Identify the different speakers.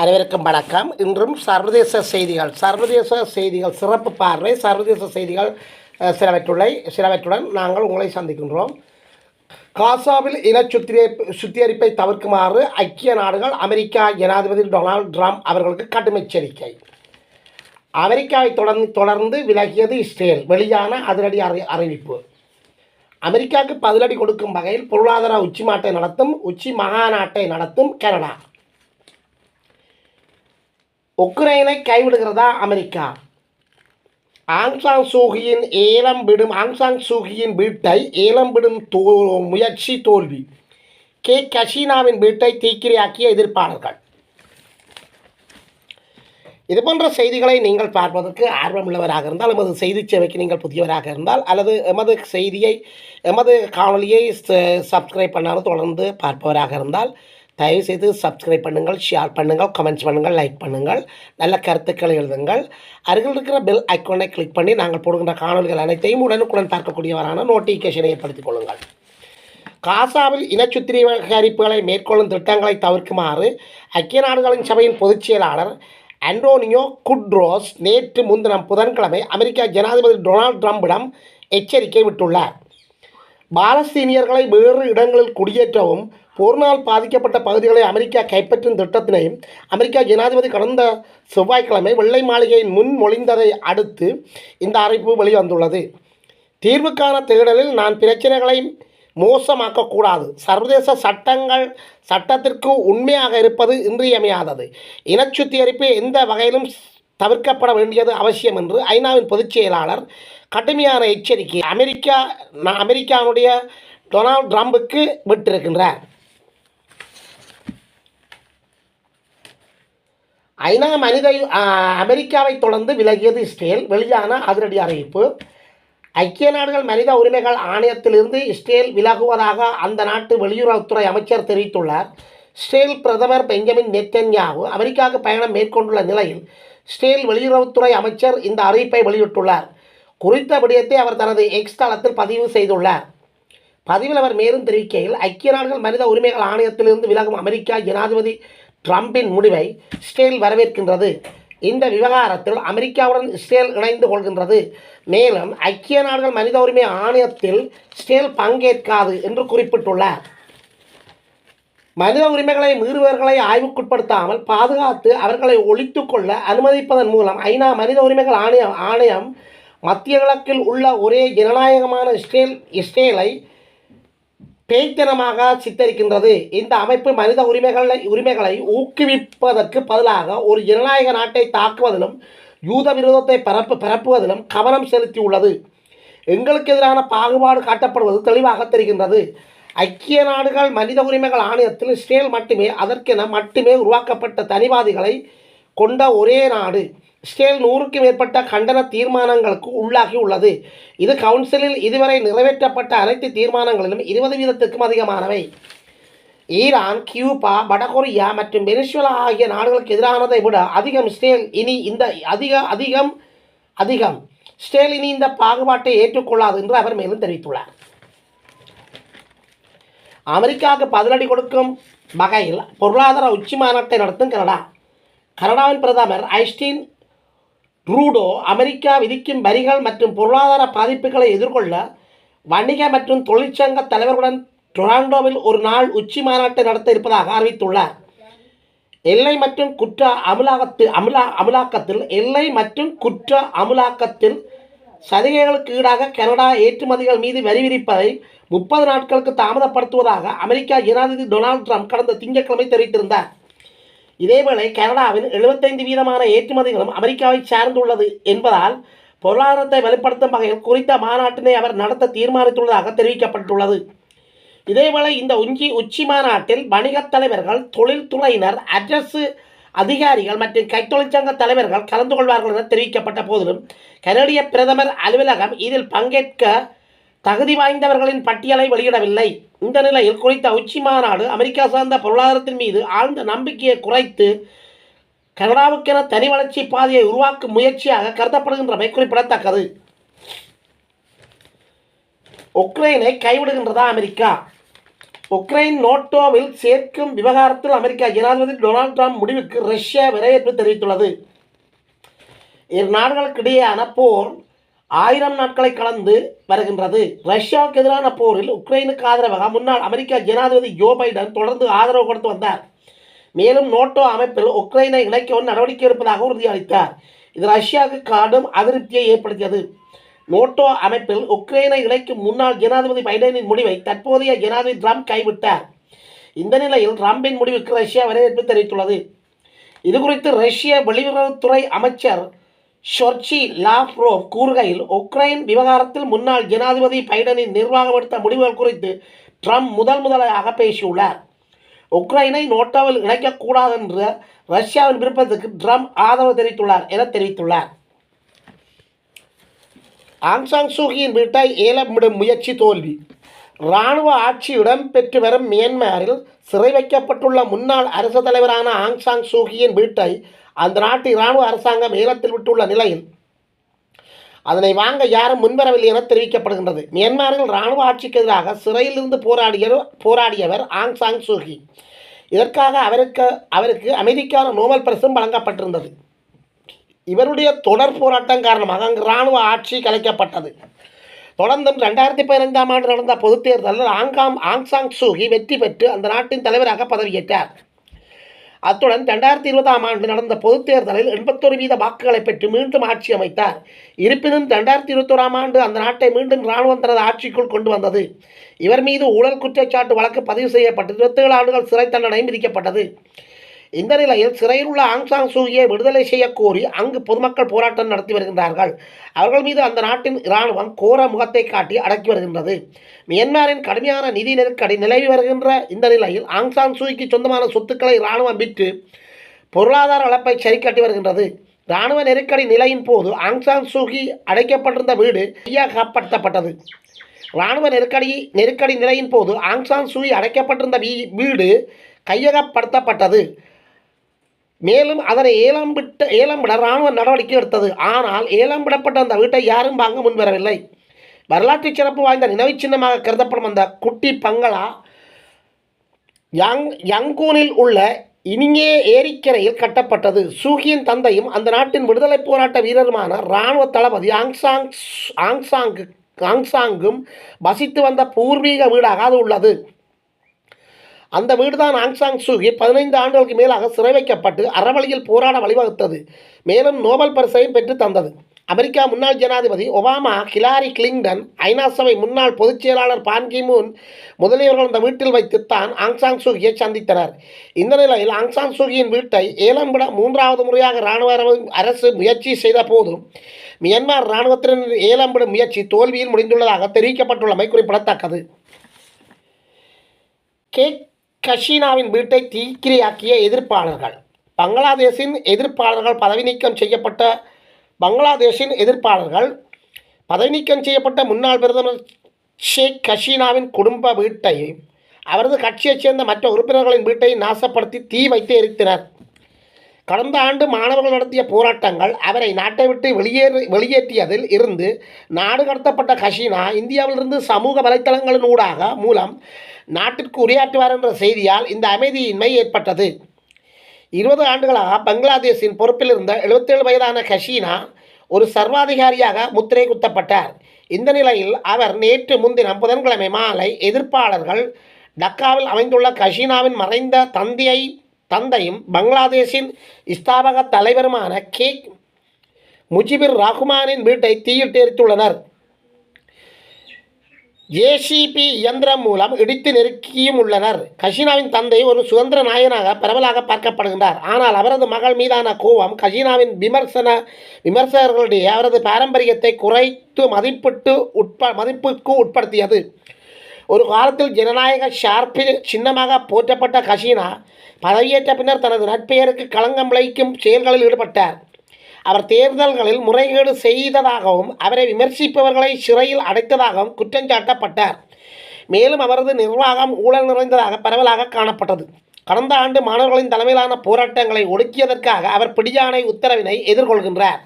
Speaker 1: அனைவருக்கும் வணக்கம். இன்றும் சர்வதேச செய்திகள் சர்வதேச செய்திகள் சிறப்பு பார்வை சர்வதேச செய்திகள் சிலவற்றுள்ளை சிலவற்றுடன் நாங்கள் உங்களை சந்திக்கின்றோம். காசாவில் இன சுத்திரி சுத்திகரிப்பை தவிர்க்குமாறு ஐக்கிய நாடுகள் அமெரிக்கா ஜனாதிபதி டொனால்ட் ட்ரம்ப் அவர்களுக்கு கடும் எச்சரிக்கை அமெரிக்காவை தொடர்ந்து தொடர்ந்து விலகியது இஸ்ரேல் வெளியான அதிரடி அறி அறிவிப்பு. அமெரிக்காவுக்கு பதிலடி கொடுக்கும் வகையில் பொருளாதார உச்சி மாட்டை நடத்தும் உச்சி மகாநாட்டை நடத்தும் கனடா. உக்ரைனை கைவிடுகிறதா அமெரிக்கா? ஆங்சாங் சூகியின் ஏலம் விடும் ஆங்சாங் சூகியின் வீட்டை ஏலம் விடும் தோ முயற்சி தோல்வி. கே. கஷீனாவின் வீட்டை தீக்கிரையாக்கிய எதிர்ப்பாளர்கள். இது போன்ற செய்திகளை நீங்கள் பார்ப்பதற்கு ஆர்வமுள்ளவராக இருந்தால் எமது செய்தி சேவைக்கு நீங்கள் புதியவராக இருந்தால் அல்லது எமது செய்தியை எமது காணொலியை சப்ஸ்கிரைப் பண்ணாலும் தொடர்ந்து பார்ப்பவராக இருந்தால் தயவுசெய்து சப்ஸ்கிரைப் பண்ணுங்கள் ஷேர் பண்ணுங்கள் கமெண்ட்ஸ் பண்ணுங்கள் லைக் பண்ணுங்கள் நல்ல கருத்துக்களை எழுதுங்கள். அருகில் இருக்கிற பெல் ஐக்கோனை கிளிக் பண்ணி நாங்கள் போடுகின்ற காணொலிகள் அனைத்தையும் உடனுக்குடன் பார்க்கக்கூடியவரான நோட்டிஃபிகேஷனை ஏற்படுத்திக் கொள்ளுங்கள். காசாவில் இனச்சுத்திரிகரிப்புகளை மேற்கொள்ளும் திட்டங்களை தவிர்க்குமாறு ஐக்கிய நாடுகளின் சபையின் பொதுச் செயலாளர் அண்டோனியோ குட்ரோஸ் நேற்று முன்தினம் புதன்கிழமை அமெரிக்க ஜனாதிபதி டொனால்ட் ட்ரம்பிடம் எச்சரிக்கை விட்டுள்ளார். பாலஸ்தீனியர்களை வேறு இடங்களில் குடியேற்றவும் போர்னால் பாதிக்கப்பட்ட பகுதிகளை அமெரிக்கா கைப்பற்றும் திட்டத்தினையும் அமெரிக்கா ஜனாதிபதி கடந்த செவ்வாய்க்கிழமை வெள்ளை மாளிகையின் முன்மொழிந்ததை அடுத்து இந்த அறிவிப்பு வெளிவந்துள்ளது. தீர்வுக்கான தேடலில் நான் பிரச்சனைகளை மோசமாக்கக்கூடாது. சர்வதேச சட்டங்கள் சட்டத்திற்கு உண்மையாக இருப்பது இன்றியமையாதது. இனச்சுத்திகரிப்பு எந்த வகையிலும் தவிர்க்கப்பட வேண்டியது அவசியம் என்று ஐநாவின் பொதுச் செயலாளர் கடுமையான எச்சரிக்கை அமெரிக்கா ந- அமெரிக்காவுடைய டொனால்ட் ட்ரம்புக்கு விட்டிருக்கின்றார். ஐநா மனித அமெரிக்காவை தொடர்ந்து விலகியது இஸ்ரேல். வெளியான அதிரடி அறிவிப்பு. ஐக்கிய நாடுகள் மனித உரிமைகள் ஆணையத்திலிருந்து இஸ்ரேல் விலகுவதாக அந்த நாட்டு வெளியுறவுத்துறை அமைச்சர் தெரிவித்துள்ளார். இஸ்ரேல் பிரதமர் பெஞ்சமின் நெத்தன்யாகு அமெரிக்காவுக்கு பயணம் மேற்கொண்டுள்ள நிலையில் ஸ்டேல் வெளியுறவுத்துறை அமைச்சர் இந்த அறிவிப்பை வெளியிட்டுள்ளார். குறித்த விடயத்தை அவர் தனது எக்ஸ் தளத்தில் பதிவு செய்துள்ளார். பதிவில் அவர் மேலும் தெரிவிக்கையில் ஐக்கிய நாடுகள் மனித உரிமைகள் ஆணையத்திலிருந்து விலகும் அமெரிக்கா ஜனாதிபதி ட்ரம்பின் முடிவை இஸ்ரேல் வரவேற்கின்றது. இந்த விவகாரத்தில் அமெரிக்காவுடன் இஸ்ரேல் இணைந்து கொள்கின்றது. மேலும் ஐக்கிய நாடுகள் மனித உரிமை ஆணையத்தில் இஸ்ரேல் பங்கேற்காது என்று குறிப்பிட்டுள்ளார். மனித உரிமைகளை மீறுபவர்களை ஆய்வுக்குட்படுத்தாமல் பாதுகாத்து அவர்களை ஒழித்து கொள்ள அனுமதிப்பதன் மூலம் ஐநா மனித உரிமைகள் ஆணையம் ஆணையம் மத்திய கிழக்கில் உள்ள ஒரே ஜனநாயகமான இஸ்ரேல் இஸ்ரேலை பேய்த்தனமாக சித்தரிக்கின்றது. இந்த அமைப்பு மனித உரிமைகளை உரிமைகளை ஊக்குவிப்பதற்கு பதிலாக ஒரு ஜனநாயக நாட்டை தாக்குவதிலும் யூத விரோதத்தை பரப்பு பரப்புவதிலும் கவனம் செலுத்தியுள்ளது. எங்களுக்கு எதிரான பாகுபாடு காட்டப்படுவது தெளிவாக தெரிகின்றது. ஐக்கிய நாடுகள் மனித உரிமைகள் ஆணையத்தில் இஸ்ரேல் மட்டுமே அதற்கென மட்டுமே உருவாக்கப்பட்ட தனிவாதிகளை கொண்ட ஒரே நாடு. இஸ்ரேல் நூறுக்கும் மேற்பட்ட கண்டன தீர்மானங்களுக்கு உள்ளாகி உள்ளது. இது கவுன்சிலில் இதுவரை நிறைவேற்றப்பட்ட அனைத்து தீர்மானங்களிலும் இருபது வீதத்திற்கும் அதிகமானவை. ஈரான் கியூபா வடகொரியா மற்றும் வெனிசுவலா ஆகிய நாடுகளுக்கு எதிரானதை விட அதிகம் இஸ்ரேல் இனி இந்த அதிக அதிகம் அதிகம். இஸ்ரேல் இனி இந்த பாகுபாட்டை ஏற்றுக்கொள்ளாது என்று அவர் மேலும் தெரிவித்துள்ளார். அமெரிக்காவுக்கு பதிலடி கொடுக்கும் வகையில் பொருளாதார உச்சி மாநாட்டை நடத்தும் கனடா. கனடாவின் பிரதமர் ஐஸ்டீன் ட்ரூடோ அமெரிக்கா விதிக்கும் வரிகள் மற்றும் பொருளாதார பாதிப்புகளை எதிர்கொள்ள வணிக மற்றும் தொழிற்சங்க தலைவர்களுடன் டொராண்டோவில் ஒரு நாள் உச்சி மாநாட்டை நடத்த இருப்பதாக அறிவித்துள்ளார். எல்லை மற்றும் குற்ற அமலாக்கத்து அமலா அமலாக்கத்தில் எல்லை மற்றும் குற்ற அமலாக்கத்தில் சலுகைகளுக்கு ஈடாக கனடா ஏற்றுமதிகள் மீது வரி விதிப்பதை முப்பது நாட்களுக்கு தாமதப்படுத்துவதாக அமெரிக்கா ஜனாதிபதி டொனால்ட் ட்ரம்ப் கடந்த திங்கட்கிழமை தெரிவித்திருந்தார். இதேவேளை கனடாவின் 75 வீதமான ஏற்றுமதிகளும் அமெரிக்காவை சார்ந்துள்ளது என்பதால் பொருளாதாரத்தை வலுப்படுத்தும் வகையில் குறித்த மாநாட்டினை அவர் நடத்த தீர்மானித்துள்ளதாக தெரிவிக்கப்பட்டுள்ளது. இதேவேளை இந்த உஞ்சி உச்சி மாநாட்டில் வணிகத் தலைவர்கள் தொழில்துறையினர் அரசு அதிகாரிகள் மற்றும் கைத்தொழிற்சங்க தலைவர்கள் கலந்து கொள்வார்கள் என தெரிவிக்கப்பட்ட போதிலும் கனடிய பிரதமர் அலுவலகம் இதில் பங்கேற்க தகுதி வாய்ந்தவர்களின் பட்டியலை வெளியிடவில்லை. இந்த நிலையில் குறித்த உச்சி மாநாடு அமெரிக்கா சார்ந்த பொருளாதாரத்தின் மீது ஆழ்ந்த நம்பிக்கையை குறைத்து கனடாவுக்கென தனி வளர்ச்சி பாதையை உருவாக்கும் முயற்சியாக கருதப்படுகின்றமை குறிப்பிடத்தக்கது. உக்ரைனை கைவிடுகின்றதா அமெரிக்கா? உக்ரைன் நோட்டோவில் சேர்க்கும் விவகாரத்தில் அமெரிக்கா ஜனாதிபதி டொனால்ட் ட்ரம்ப் முடிவுக்கு ரஷ்யா வரவேற்பு தெரிவித்துள்ளது. இரு நாடுகளுக்கிடையேயான போர் ஆயிரம் நாட்களை கலந்து வருகின்றது. ரஷ்யாவுக்கு எதிரான போரில் உக்ரைனுக்கு ஆதரவாக முன்னாள் அமெரிக்கா ஜனாதிபதி ஜோ பைடன் தொடர்ந்து ஆதரவு கொடுத்து வந்தார். மேலும் நோட்டோ அமைப்பில் உக்ரைனை இணைக்கவும் நடவடிக்கை எடுப்பதாக உறுதியளித்தார். இது ரஷ்யாவுக்கு காடும் அதிருப்தியை ஏற்படுத்தியது. நோட்டோ அமைப்பில் உக்ரைனை இணைக்கும் முன்னாள் ஜனாதிபதி பைடனின் முடிவை தற்போதைய ஜனாதிபதி ட்ரம்ப் கைவிட்டார். இந்த நிலையில் ட்ரம்பின் முடிவுக்கு ரஷ்யா வரவேற்பு தெரிவித்துள்ளது. இது குறித்து ரஷ்ய வெளியுறவுத்துறை அமைச்சர் ஷொர்ச்சி லாவ்ரோவ் கூறுகையில் உக்ரைன் விவகாரத்தில் முன்னாள் ஜனாதிபதி பைடனின் நிர்வாகம் எடுத்த முடிவுகள் குறித்து ட்ரம்ப் முதல் முதலாக பேசியுள்ளார். உக்ரைனை நோட்டோவில் இணைக்கக்கூடாது என்ற ரஷ்யாவின் விருப்பத்துக்கு ட்ரம்ப் ஆதரவு தெரிவித்துள்ளார் என தெரிவித்துள்ளார். ஆங்சாங் சூகியின் வீட்டை ஏலமிடும் முயற்சி தோல்வி. இராணுவ ஆட்சியுடன் பெற்று வரும் மியான்மரில் சிறை வைக்கப்பட்டுள்ள முன்னாள் அரசு தலைவரான ஆங்சாங் சூகியின் வீட்டை அந்த நாட்டு இராணுவ அரசாங்கம் ஈழத்தில் விட்டுள்ள நிலையில் அதனை வாங்க யாரும் முன்வரவில்லை என தெரிவிக்கப்படுகின்றது. மியான்மரில் இராணுவ ஆட்சிக்கு எதிராக சிறையிலிருந்து போராடிய போராடியவர் ஆங் சாங் சூகி இதற்காக அவருக்கு அவருக்கு அமெரிக்காவின் நோபல் பரிசும் வழங்கப்பட்டிருந்தது. இவருடைய தொடர் போராட்டம் காரணமாக அங்கு இராணுவ ஆட்சி கலைக்கப்பட்டது. தொடர்ந்தும் ரெண்டாயிரத்தி பதினைந்தாம் ஆண்டு நடந்த பொதுத் தேர்தலில் ஆங்காம் ஆங்சாங் சூகி வெற்றி பெற்று அந்த நாட்டின் தலைவராக பதவியேற்றார். அத்துடன் ரெண்டாயிரத்தி இருபதாம் ஆண்டு நடந்த பொதுத் தேர்தலில் எண்பத்தொரு வீத வாக்குகளை பெற்று மீண்டும் ஆட்சி அமைத்தார். இருப்பினும் ரெண்டாயிரத்தி இருபத்தோராம் ஆண்டு அந்த நாட்டை மீண்டும் இராணுவம் தனது ஆட்சிக்குள் கொண்டு வந்தது. இவர் மீது ஊழல் குற்றச்சாட்டு வழக்கு பதிவு செய்யப்பட்டு இருபத்தேழு ஆண்டுகள் சிறை தண்டனையும் விதிக்கப்பட்டது. இந்த நிலையில் சிறையில் உள்ள ஆங்சாங் சூகியை விடுதலை செய்யக்கோரி கோரி அங்கு பொதுமக்கள் போராட்டம் நடத்தி வருகின்றார்கள். அவர்கள் மீது அந்த நாட்டின் இராணுவம் கோர முகத்தை காட்டி அடக்கி வருகின்றது. மியான்மரின் கடுமையான நிதி நெருக்கடி நிலவி வருகின்ற இந்த நிலையில் ஆங்சாங் சூகிக்கு சொந்தமான சொத்துக்களை இராணுவம் விற்று பொருளாதார இழப்பை சரிக்கட்டி வருகின்றது. இராணுவ நெருக்கடி நிலையின் போது ஆங்சாங் சூகி அடைக்கப்பட்டிருந்த வீடு கையகப்படுத்தப்பட்டது. இராணுவ நெருக்கடி நெருக்கடி நிலையின் போது ஆங்சாங் சூகி அடைக்கப்பட்டிருந்த வீ- வீடு கையகப்படுத்தப்பட்டது. மேலும் அதனை ஏலம் விட்ட ஏலம் விட இராணுவ நடவடிக்கை எடுத்தது. ஆனால் ஏலம் விடப்பட்ட அந்த வீட்டை யாரும் வாங்க முன்வரவில்லை வரலாற்று சிறப்பு வாய்ந்த நினைவு சின்னமாக கருதப்படும் அந்த குட்டி பங்களா யங் யங்கூனில் உள்ள இனிங்கே ஏரிக்கரையில் கட்டப்பட்டது. சூகியின் தந்தையும் அந்த நாட்டின் விடுதலை போராட்ட வீரருமான இராணுவ தளபதி ஆங்சாங் ஆங்சாங்கு ஆங்சாங்கும் வசித்து வந்த பூர்வீக வீடாக அது உள்ளது. அந்த வீடுதான் ஆங்சாங் சூகி பதினைந்து ஆண்டுகளுக்கு மேலாக சிறை வைக்கப்பட்டு அறவழியில் போராட வழிவகுத்தது. மேலும் நோபல் பரிசையும் பெற்று தந்தது. அமெரிக்கா முன்னாள் ஜனாதிபதி ஒபாமா ஹிலாரி கிளிங்டன் ஐநா சபை முன்னாள் பொதுச் செயலாளர் பான் முதலியவர்கள் அந்த வீட்டில் வைத்துத்தான் ஆங்சாங் சூகியை சந்தித்தனர். இந்த நிலையில் ஆங்சாங் சூகியின் வீட்டை ஏலம் விட மூன்றாவது முறையாக இராணுவ அரசு முயற்சி செய்த போதும் மியான்மர் இராணுவத்தினர் ஏலம் விடும் முயற்சி தோல்வியில் முடிந்துள்ளதாக தெரிவிக்கப்பட்டுள்ளமை குறிப்பிடத்தக்கது. கேக் கஷீனாவின் வீட்டை தீக்கிரையாக்கிய எதிர்ப்பாளர்கள். பங்களாதேஷின் எதிர்ப்பாளர்கள் பதவி நீக்கம் செய்யப்பட்ட பங்களாதேஷின் எதிர்ப்பாளர்கள் பதவி நீக்கம் செய்யப்பட்ட முன்னாள் பிரதமர் ஷேக் ஹசீனாவின் குடும்ப வீட்டையும் அவரது கட்சியைச் சேர்ந்த மற்ற உறுப்பினர்களின் வீட்டை நாசப்படுத்தி தீ வைத்து எரித்தனர். கடந்த ஆண்டு மாணவர்கள் நடத்திய போராட்டங்கள் அவரை நாட்டை விட்டு வெளியேறு வெளியேற்றியதில் இருந்து நாடு கடத்தப்பட்ட ஹசீனா இந்தியாவிலிருந்து சமூக வலைத்தளங்களின் ஊடாக மூலம் நாட்டிற்கு உரையாற்றுவார் என்ற செய்தியால் இந்த அமைதியின்மை ஏற்பட்டது. இருபது ஆண்டுகளாக பங்களாதேஷின் பொறுப்பில் இருந்த 77 வயதான ஹசீனா ஒரு சர்வாதிகாரியாக முத்திரை குத்தப்பட்டார். இந்த நிலையில் அவர் நேற்று முன்தினம் புதன்கிழமை மாலை எதிர்ப்பாளர்கள் டக்காவில் அமைந்துள்ள கஷீனாவின் மறைந்த தந்தையை தந்தையும் பங்களாதேஷின் ஸ்தாபக தலைவருமான கேக் முஜிபுர் ரஹ்மானின் வீட்டை தீயிட்டு எரித்துள்ளனர். ஜேசிபி இயந்திரம் மூலம் இடித்து நெருக்கியும் உள்ளனர். கஷினாவின் தந்தை ஒரு சுதந்திர நாயனாக பரவலாக பார்க்கப்படுகின்றார். ஆனால் அவரது மகள் மீதான கோபம் கஷினாவின் விமர்சன விமர்சகர்களுடைய அவரது பாரம்பரியத்தை குறைத்து மதிப்பிட்டு உட்ப மதிப்புக்கு உட்படுத்தியது. ஒரு காலத்தில் ஜனநாயக ஷார்பின் சின்னமாக போற்றப்பட்ட கசீனா பதவியேற்ற பின்னர் தனது நற்பெயருக்கு களங்கம் விளைவிக்கும் செயல்களில் ஈடுபட்டார் அவர் தேர்தல்களில் முறைகேடு செய்ததாகவும் அவரை விமர்சிப்பவர்களை சிறையில் அடைத்ததாகவும் குற்றஞ்சாட்டப்பட்டார் மேலும் அவரது நிர்வாகம் ஊழல் நிறைந்ததாக பரவலாக காணப்பட்டது கடந்த ஆண்டு மாணவர்களின் தலைமையிலான போராட்டங்களை ஒடுக்கியதற்காக அவர் பிடியானை உத்தரவினை எதிர்கொள்கின்றார்